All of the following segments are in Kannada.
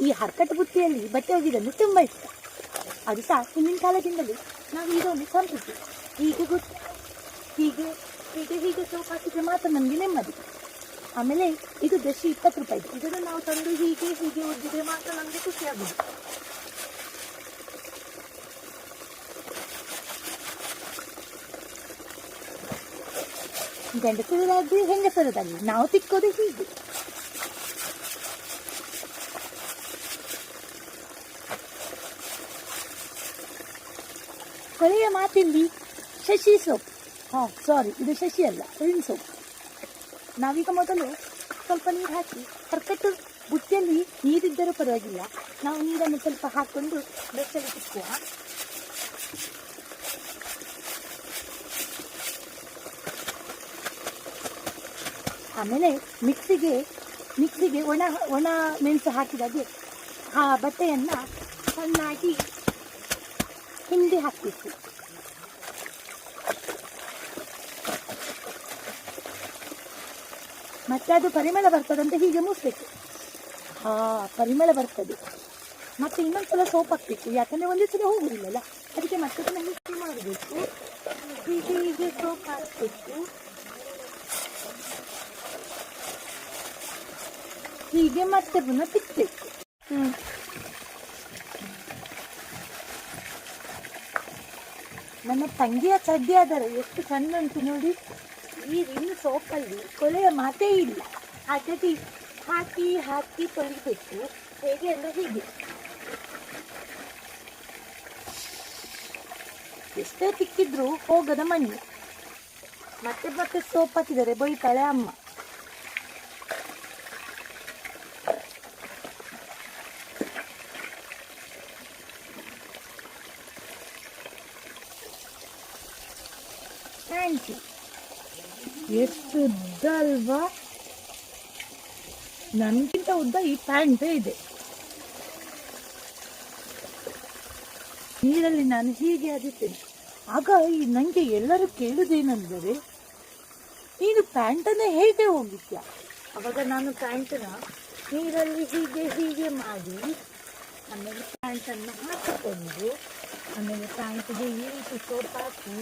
ಈ ಹರ್ಕಟ್ ಬುತ್ತಿಯಲ್ಲಿ ಬಟ್ಟೆ ಒಗೆಯುವುದನ್ನು ತುಂಬ ಇಷ್ಟ. ಅದು ಸಹ ಹಿಂದಿನ ಕಾಲದಿಂದಲೂ ನಾವು ಈಗ ಒಂದು ಸಂಸ್ಕೃತಿ. ಹೀಗೆ ಗೊತ್ತು. ಹೀಗೆ ಹೀಗೆ ಹೀಗೆ ಸೋಪ್ ಹಾಕಿದ್ರೆ ಮಾತ್ರ ನಮಗೆ ನೆಮ್ಮದಿ. ಆಮೇಲೆ ಇದು ದಶಿ ಇಪ್ಪತ್ತು ರೂಪಾಯಿ. ಇದನ್ನು ನಾವು ತಂದು ಹೀಗೆ ಹೀಗೆ ಒದ್ದಿದ್ರೆ ಮಾತ್ರ ನಮಗೆ ಖುಷಿ ಗಂಡಸರದಾಗಿ ಹೆಂಗಸರದಾಗಿ ನಾವು ತಿಕ್ಕೋದು ಹೀಗೆ. ಕೊನೆಯ ಮಾತಿಲ್ಲಿ ಶಶಿ ಸೋಪ್ ಹಾಂ ಸಾರಿ ಇದು ಶಶಿ ಅಲ್ಲ ರಿನ್ ಸೋಪ್ ನಾವೀಗ ಮೊದಲು ಸ್ವಲ್ಪ ನೀರು ಹಾಕಿ, ಕರ್ಕಟ್ಟು ಬುಟ್ಟಿಯಲ್ಲಿ ನೀರಿದ್ದರೂ ಪರವಾಗಿಲ್ಲ. ನಾವು ನೀರನ್ನು ಸ್ವಲ್ಪ ಹಾಕ್ಕೊಂಡು ಬೆಚ್ಚಗೆ ಸಿಕ್ಕುವ ಆಮೇಲೆ ಮಿಕ್ಸಿಗೆ ಮಿಕ್ಸಿಗೆ ಒಣ ಒಣ ಮೆಣಸು ಹಾಕಿದಾಗೆ ಆ ಬಟ್ಟೆಯನ್ನು ಚೆನ್ನಾಗಿ ಹಿಂಡಿ ಹಾಕಬೇಕು. ಮತ್ತೆ ಅದು ಪರಿಮಳ ಬರ್ತದಂತ ಹೀಗೆ ಮುಸ್ಬೇಕು. ಹಾ, ಪರಿಮಳ ಬರ್ತದೆ. ಮತ್ತೆ ಇನ್ನೊಂದು ಸಲ ಸೋಪ್ ಹಾಕ್ಬೇಕು. ಯಾಕಂದ್ರೆ ಒಂದೇ ಸಲ ಹೋಗುದಿಲ್ಲಲ್ಲ. ಅದಕ್ಕೆ ಮತ್ತೆ ಮಿಕ್ಸಿ ಮಾಡಬೇಕು. ಹೀಗೆ ಹೀಗೆ ಸೋಪ್ ಹಾಕಬೇಕು. ಹೀಗೆ ಮತ್ತೆ ಪುನಃ ತಿಕ್ಬೇಕು. ಹ್ಮ್. ನನ್ನ ತಂಗಿಯ ಚಡ್ಡಿ ಆದರೆ ಎಷ್ಟು ಚಂದ ಉಂಟು ನೋಡಿ. ಈ ಇನ್ನು ಸೋಪಲ್ಲಿ ಕೊಲೆಯ ಮಾತೇ ಇಲ್ಲ. ಹಾಗಾಗಿ ಹಾಕಿ ಹಾಕಿ ತೊಳಿಬೇಕು ಹೇಗೆ ಅಂದರೆ ಹೀಗೆ. ಎಷ್ಟೇ ತಿಕ್ಕಿದ್ರು ಹೋಗದ ಮಣ್ಣು ಮತ್ತೆ ಮತ್ತೆ ಸೋಪ್ ಹಾಕಿದರೆ ಬೈತಾಳೆ ಅಮ್ಮ. ಯು ಎಷ್ಟು ಉದ್ದ ಅಲ್ವಾ ನನಗಿಂತ ಉದ್ದ ಈ ಪ್ಯಾಂಟೇ ಇದೆ. ನೀರಲ್ಲಿ ನಾನು ಹೀಗೆ ಅದಿದ್ದೇನೆ. ಆಗ ಈ ನನಗೆ ಎಲ್ಲರೂ ಕೇಳುದೇನೆಂದರೆ, ನೀನು ಪ್ಯಾಂಟನ್ನು ಹೇಗೆ ಹೋಗಿದ್ಯಾ? ಅವಾಗ ನಾನು ಪ್ಯಾಂಟನ್ನ ನೀರಲ್ಲಿ ಹೀಗೆ ಹೀಗೆ ಮಾಡಿ, ಆಮೇಲೆ ಪ್ಯಾಂಟನ್ನು ಹಾಕಿಕೊಂಡು, ಆಮೇಲೆ ಪ್ಯಾಂಟಿಗೆ ಈ ರೀತಿ ಸೋಪ್ ಹಾಕಿ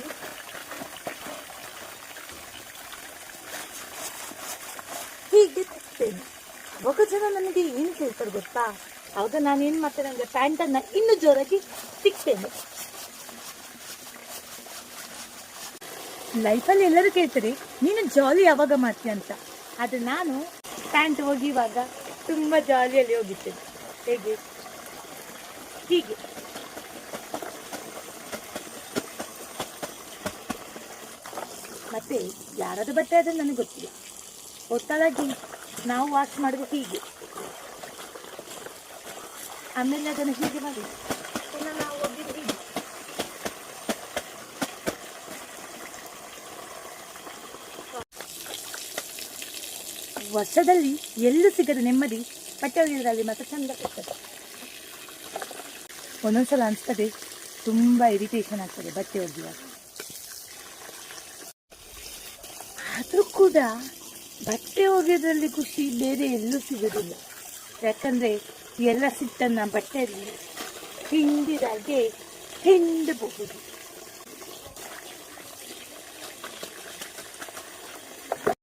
ಹೀಗೆ ತಿಕ್ತೇನೆ. ಅವಾಗ ಜನ ನನಗೆ ಏನು ಕೇಳ್ತಾರೆ ಗೊತ್ತಾ? ಆವಾಗ ನಾನು ಏನು ಮಾಡ್ತೇನೆ ಅಂದರೆ ಪ್ಯಾಂಟನ್ನು ಇನ್ನೂ ಜೋರಾಗಿ ತಿಕ್ತೇನೆ. ಲೈಫಲ್ಲಿ ಎಲ್ಲರೂ ಕೇಳ್ತಾರೆ, ನೀನು ಜಾಲಿ ಯಾವಾಗ ಮಾಡ್ತೀಯ ಅಂತ. ಆದರೆ ನಾನು ಪ್ಯಾಂಟ್ ಒಗೆಯುವಾಗ ತುಂಬ ಜಾಲಿಯಲ್ಲಿ ಹೋಗಿದ್ದೇನೆ. ಹೇಗೆ? ಹೀಗೆ. ಮತ್ತೆ ಯಾರಾದ್ರೂ ಬಟ್ಟೆ ಆದರೆ ನನಗೆ ಗೊತ್ತಿಲ್ಲ. ಒತ್ತಲಾಗಿ ನಾವು ವಾಶ್ ಮಾಡಬೇಕು ಹೀಗೆ. ಆಮೇಲೆ ಅದನ್ನು ಹೀಗೆ ಮಾಡಿ. ವರ್ಷದಲ್ಲಿ ಎಲ್ಲೂ ಸಿಗದ ನೆಮ್ಮದಿ ಬಟ್ಟೆ ಒಗೆಯೋದ್ರಲ್ಲಿ ಮಾತ್ರ ಚಂದ ಕೊಡ್ತದೆ ಒಂದೊಂದ್ಸಲ ಅನಿಸ್ತದೆ ತುಂಬ ಇರಿಟೇಷನ್ ಆಗ್ತದೆ ಬಟ್ಟೆ ಒಗೆಯುವಾಗ. ಆದರೂ ಕೂಡ ಬಟ್ಟೆ ಒಗೆಯೋದ್ರಲ್ಲಿ ಖುಷಿ ಬೇರೆ ಎಲ್ಲೂ ಸಿಗೋದಿಲ್ಲ. ಯಾಕಂದರೆ ಎಲ್ಲ ಸಿಟ್ಟನ್ನು ಬಟ್ಟೆಯಲ್ಲಿ ಹಿಂಡಿದಾಗೆ ಹಿಂಡಬಹುದು.